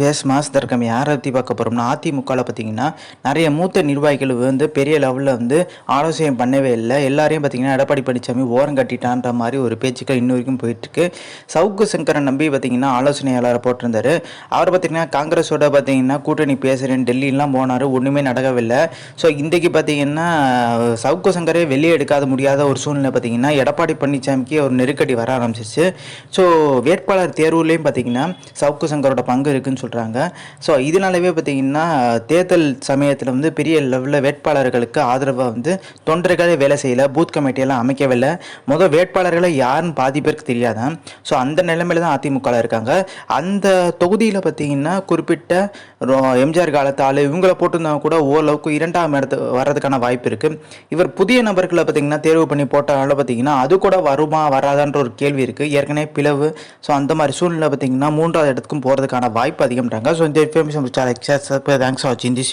Face mass தர்க்கம் யாரை பற்றி பார்க்க போகிறோம்னா அதிமுகவில் பார்த்தீங்கன்னா நிறைய மூத்த நிர்வாகிகள் வந்து பெரிய லெவலில் வந்து ஆலோசனை பண்ணவே இல்லை. எல்லாரையும் பார்த்தீங்கன்னா எடப்பாடி பழனிசாமி ஓரம் கட்டிட்டான்ற மாதிரி ஒரு பேச்சுக்கள் இன்ன வரைக்கும் போயிட்டுருக்கு. சவுக்கு சங்கரன் நம்பி பார்த்தீங்கன்னா ஆலோசனையாளரை போட்டிருந்தாரு. அவர் பார்த்தீங்கன்னா காங்கிரஸோட பார்த்தீங்கன்னா கூட்டணி பேசுகிறேன் டெல்லிலாம் போனார் ஒன்றுமே நடக்கவில்லை. ஸோ இன்றைக்கு பார்த்தீங்கன்னா சவுக்கு சங்கரே வெளியே எடுக்காத முடியாத ஒரு சூழ்நிலை பார்த்தீங்கன்னா எடப்பாடி பழனிசாமிக்கு ஒரு நெருக்கடி வர ஆரம்பிச்சிச்சு ஸோ வேட்பாளர் தேர்வுலேயும் பார்த்தீங்கன்னா சவுக்கு சங்கரோட பங்கு இருக்குன்னு சொல்கிறாங்க ஸோ இதனாலவே பார்த்தீங்கன்னா தேர்தல் சமயத்தில் வந்து பெரிய லெவலில் வேட்பாளர்களுக்கு ஆதரவாக வந்து தொண்டர்களே வேலை செய்யலை பூத் கமிட்டியெல்லாம் அமைக்கவில்லை. முதல் வேட்பாளர்களை யாருன்னு பாதி பேருக்கு தெரியாதான் ஸோ அந்த நிலைமையில தான் அதிமுகவில் இருக்காங்க. அந்த தொகுதியில் பார்த்தீங்கன்னா குறிப்பிட்ட எம்ஜிஆர் காலத்து ஆள் இவங்கள போட்டிருந்தாங்க கூட ஓரளவுக்கு இரண்டாம் இடத்து வர்றதுக்கான வாய்ப்பு இருக்குது இவர் புதிய நபர்களை பார்த்தீங்கன்னா தேர்வு பண்ணி போட்டனால பார்த்தீங்கன்னா அது கூட வருமா வராதான்ற ஒரு கேள்வி இருக்குது ஏற்கனவே பிளவு. ஸோ அந்த மாதிரி சூழ்நிலை பார்த்தீங்கன்னா மூன்றாவது இடத்துக்கும் போகிறதுக்கான வாய்ப்பு அதிகம்ன்றாங்க ஸோ இந்த இன்ஃபர்மேஷன் தேங்க்ஸ் ஃபார் வாட்சிங் திஸ்